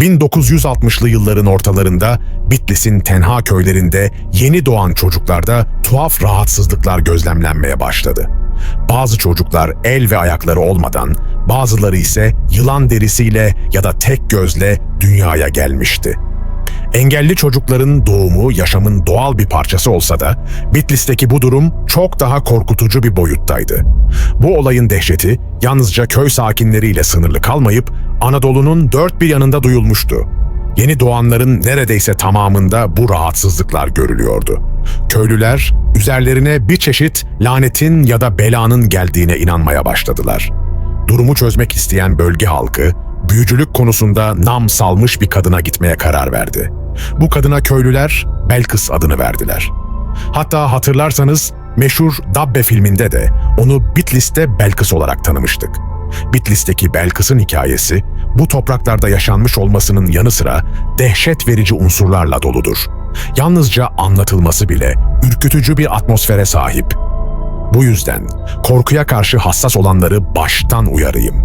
1960'lı yılların ortalarında Bitlis'in tenha köylerinde yeni doğan çocuklarda tuhaf rahatsızlıklar gözlemlenmeye başladı. Bazı çocuklar el ve ayakları olmadan, bazıları ise yılan derisiyle ya da tek gözle dünyaya gelmişti. Engelli çocukların doğumu yaşamın doğal bir parçası olsa da Bitlis'teki bu durum çok daha korkutucu bir boyuttaydı. Bu olayın dehşeti yalnızca köy sakinleriyle sınırlı kalmayıp Anadolu'nun dört bir yanında duyulmuştu. Yeni doğanların neredeyse tamamında bu rahatsızlıklar görülüyordu. Köylüler üzerlerine bir çeşit lanetin ya da belanın geldiğine inanmaya başladılar. Durumu çözmek isteyen bölge halkı büyücülük konusunda nam salmış bir kadına gitmeye karar verdi. Bu kadına köylüler Belkıs adını verdiler. Hatta hatırlarsanız meşhur Dabbe filminde de onu Bitlis'te Belkıs olarak tanımıştık. Bitlis'teki Belkıs'ın hikayesi bu topraklarda yaşanmış olmasının yanı sıra dehşet verici unsurlarla doludur. Yalnızca anlatılması bile ürkütücü bir atmosfere sahip. Bu yüzden korkuya karşı hassas olanları baştan uyarayım.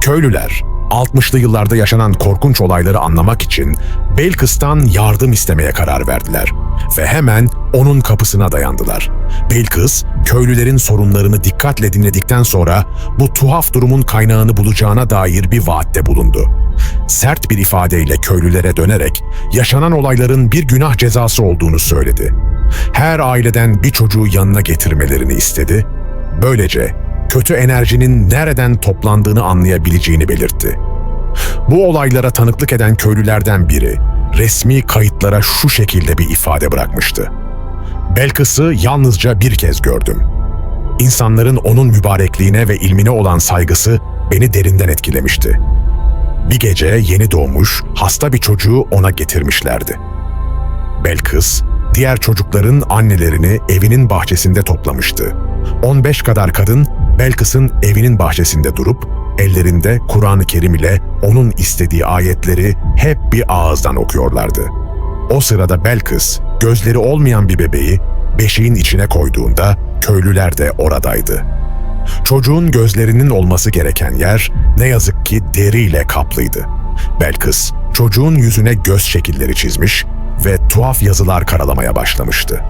Köylüler 60'lı yıllarda yaşanan korkunç olayları anlamak için Belkıs'tan yardım istemeye karar verdiler ve hemen onun kapısına dayandılar. Belkıs, köylülerin sorunlarını dikkatle dinledikten sonra bu tuhaf durumun kaynağını bulacağına dair bir vaatte bulundu. Sert bir ifadeyle köylülere dönerek yaşanan olayların bir günah cezası olduğunu söyledi. Her aileden bir çocuğu yanına getirmelerini istedi. Böylece kötü enerjinin nereden toplandığını anlayabileceğini belirtti. Bu olaylara tanıklık eden köylülerden biri resmi kayıtlara şu şekilde bir ifade bırakmıştı. Belkıs'ı yalnızca bir kez gördüm. İnsanların onun mübarekliğine ve ilmine olan saygısı beni derinden etkilemişti. Bir gece yeni doğmuş, hasta bir çocuğu ona getirmişlerdi. Belkıs, diğer çocukların annelerini evinin bahçesinde toplamıştı. 15 kadar kadın Belkıs'ın evinin bahçesinde durup ellerinde Kur'an-ı Kerim ile onun istediği ayetleri hep bir ağızdan okuyorlardı. O sırada Belkıs gözleri olmayan bir bebeği beşiğin içine koyduğunda köylüler de oradaydı. Çocuğun gözlerinin olması gereken yer ne yazık ki deriyle kaplıydı. Belkıs çocuğun yüzüne göz şekilleri çizmiş ve tuhaf yazılar karalamaya başlamıştı.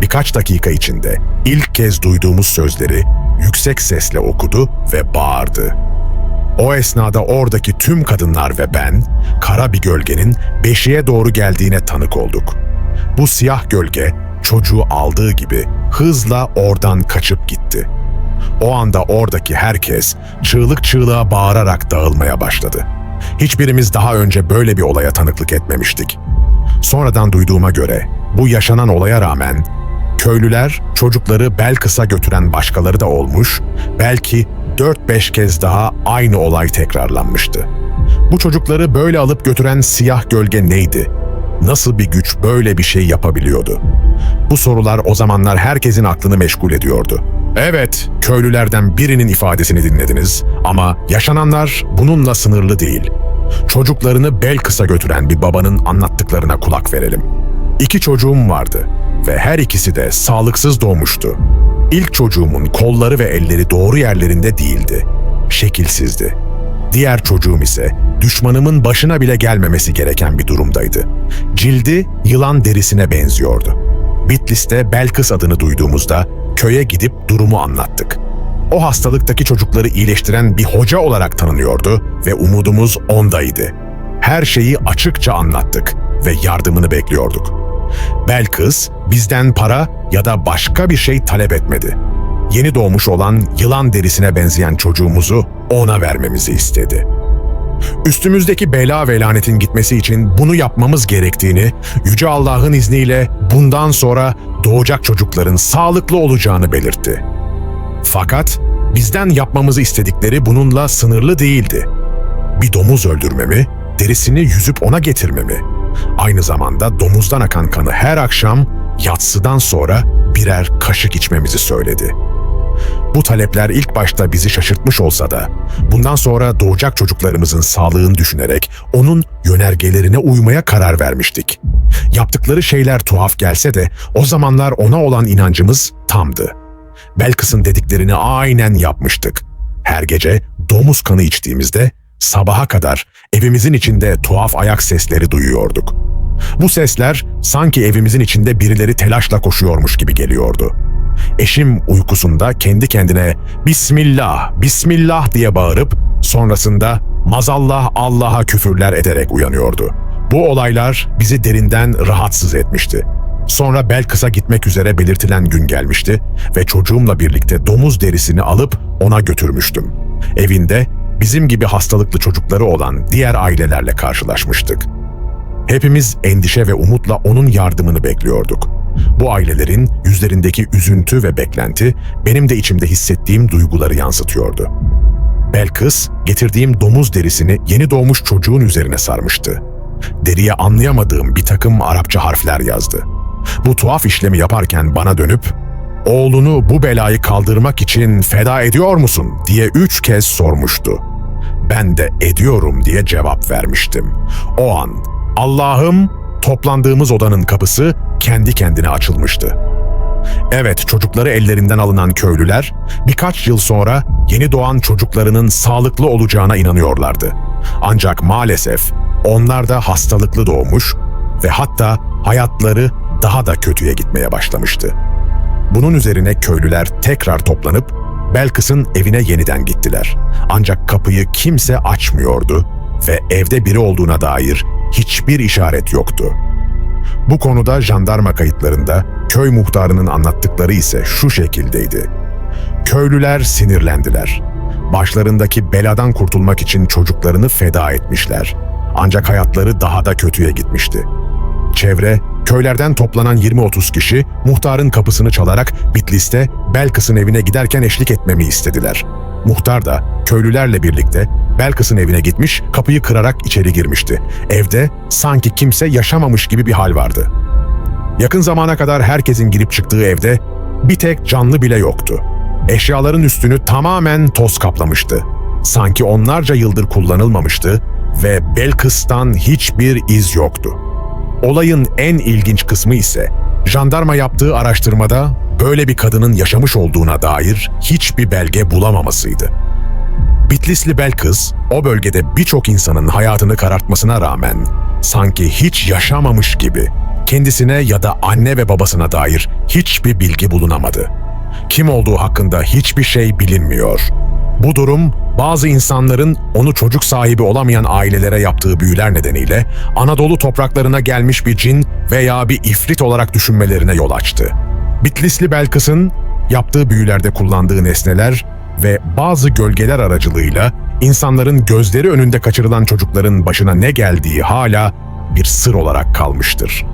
Birkaç dakika içinde ilk kez duyduğumuz sözleri yüksek sesle okudu ve bağırdı. O esnada oradaki tüm kadınlar ve ben, kara bir gölgenin beşiğe doğru geldiğine tanık olduk. Bu siyah gölge çocuğu aldığı gibi hızla oradan kaçıp gitti. O anda oradaki herkes çığlık çığlığa bağırarak dağılmaya başladı. Hiçbirimiz daha önce böyle bir olaya tanıklık etmemiştik. Sonradan duyduğuma göre bu yaşanan olaya rağmen köylüler çocukları Belkıs'a götüren başkaları da olmuş, belki 4-5 kez daha aynı olay tekrarlanmıştı. Bu çocukları böyle alıp götüren siyah gölge neydi? Nasıl bir güç böyle bir şey yapabiliyordu? Bu sorular o zamanlar herkesin aklını meşgul ediyordu. Evet, köylülerden birinin ifadesini dinlediniz ama yaşananlar bununla sınırlı değil. Çocuklarını Belkıs'a götüren bir babanın anlattıklarına kulak verelim. İki çocuğum vardı ve her ikisi de sağlıksız doğmuştu. İlk çocuğumun kolları ve elleri doğru yerlerinde değildi. Şekilsizdi. Diğer çocuğum ise düşmanımın başına bile gelmemesi gereken bir durumdaydı. Cildi yılan derisine benziyordu. Bitlis'te Belkıs adını duyduğumuzda köye gidip durumu anlattık. O hastalıktaki çocukları iyileştiren bir hoca olarak tanınıyordu ve umudumuz ondaydı. Her şeyi açıkça anlattık ve yardımını bekliyorduk. Belkıs bizden para ya da başka bir şey talep etmedi. Yeni doğmuş olan yılan derisine benzeyen çocuğumuzu ona vermemizi istedi. Üstümüzdeki bela ve lanetin gitmesi için bunu yapmamız gerektiğini, Yüce Allah'ın izniyle bundan sonra doğacak çocukların sağlıklı olacağını belirtti. Fakat bizden yapmamızı istedikleri bununla sınırlı değildi. Bir domuz öldürmemi, derisini yüzüp ona getirmemi, aynı zamanda domuzdan akan kanı her akşam yatsıdan sonra birer kaşık içmemizi söyledi. Bu talepler ilk başta bizi şaşırtmış olsa da bundan sonra doğacak çocuklarımızın sağlığını düşünerek onun yönergelerine uymaya karar vermiştik. Yaptıkları şeyler tuhaf gelse de o zamanlar ona olan inancımız tamdı. Belkıs'ın dediklerini aynen yapmıştık. Her gece domuz kanı içtiğimizde sabaha kadar evimizin içinde tuhaf ayak sesleri duyuyorduk. Bu sesler sanki evimizin içinde birileri telaşla koşuyormuş gibi geliyordu. Eşim uykusunda kendi kendine Bismillah, Bismillah diye bağırıp sonrasında mazallah Allah'a küfürler ederek uyanıyordu. Bu olaylar bizi derinden rahatsız etmişti. Sonra Belkıs'a gitmek üzere belirtilen gün gelmişti ve çocuğumla birlikte domuz derisini alıp ona götürmüştüm. Evinde bizim gibi hastalıklı çocukları olan diğer ailelerle karşılaşmıştık. Hepimiz endişe ve umutla onun yardımını bekliyorduk. Bu ailelerin yüzlerindeki üzüntü ve beklenti benim de içimde hissettiğim duyguları yansıtıyordu. Belkıs getirdiğim domuz derisini yeni doğmuş çocuğun üzerine sarmıştı. Deriye anlayamadığım bir takım Arapça harfler yazdı. Bu tuhaf işlemi yaparken bana dönüp "Oğlunu bu belayı kaldırmak için feda ediyor musun?" diye üç kez sormuştu. Ben de ediyorum diye cevap vermiştim. O an Allah'ım toplandığımız odanın kapısı kendi kendine açılmıştı. Evet, çocukları ellerinden alınan köylüler birkaç yıl sonra yeni doğan çocuklarının sağlıklı olacağına inanıyorlardı. Ancak maalesef onlar da hastalıklı doğmuş ve hatta hayatları daha da kötüye gitmeye başlamıştı. Bunun üzerine köylüler tekrar toplanıp Belkıs'ın evine yeniden gittiler. Ancak kapıyı kimse açmıyordu ve evde biri olduğuna dair hiçbir işaret yoktu. Bu konuda jandarma kayıtlarında köy muhtarının anlattıkları ise şu şekildeydi. Köylüler sinirlendiler. Başlarındaki beladan kurtulmak için çocuklarını feda etmişler. Ancak hayatları daha da kötüye gitmişti. Çevre, köylerden toplanan 20-30 kişi muhtarın kapısını çalarak Bitlis'te Belkıs'ın evine giderken eşlik etmemi istediler. Muhtar da köylülerle birlikte Belkıs'ın evine gitmiş, kapıyı kırarak içeri girmişti. Evde sanki kimse yaşamamış gibi bir hal vardı. Yakın zamana kadar herkesin girip çıktığı evde bir tek canlı bile yoktu. Eşyaların üstünü tamamen toz kaplamıştı. Sanki onlarca yıldır kullanılmamıştı ve Belkıs'tan hiçbir iz yoktu. Olayın en ilginç kısmı ise jandarma yaptığı araştırmada böyle bir kadının yaşamış olduğuna dair hiçbir belge bulamamasıydı. Bitlisli Belkıs, o bölgede birçok insanın hayatını karartmasına rağmen sanki hiç yaşamamış gibi kendisine ya da anne ve babasına dair hiçbir bilgi bulunamadı. Kim olduğu hakkında hiçbir şey bilinmiyor. Bu durum bazı insanların onu çocuk sahibi olamayan ailelere yaptığı büyüler nedeniyle Anadolu topraklarına gelmiş bir cin veya bir ifrit olarak düşünmelerine yol açtı. Bitlisli Belkıs'ın yaptığı büyülerde kullandığı nesneler ve bazı gölgeler aracılığıyla insanların gözleri önünde kaçırılan çocukların başına ne geldiği hala bir sır olarak kalmıştır.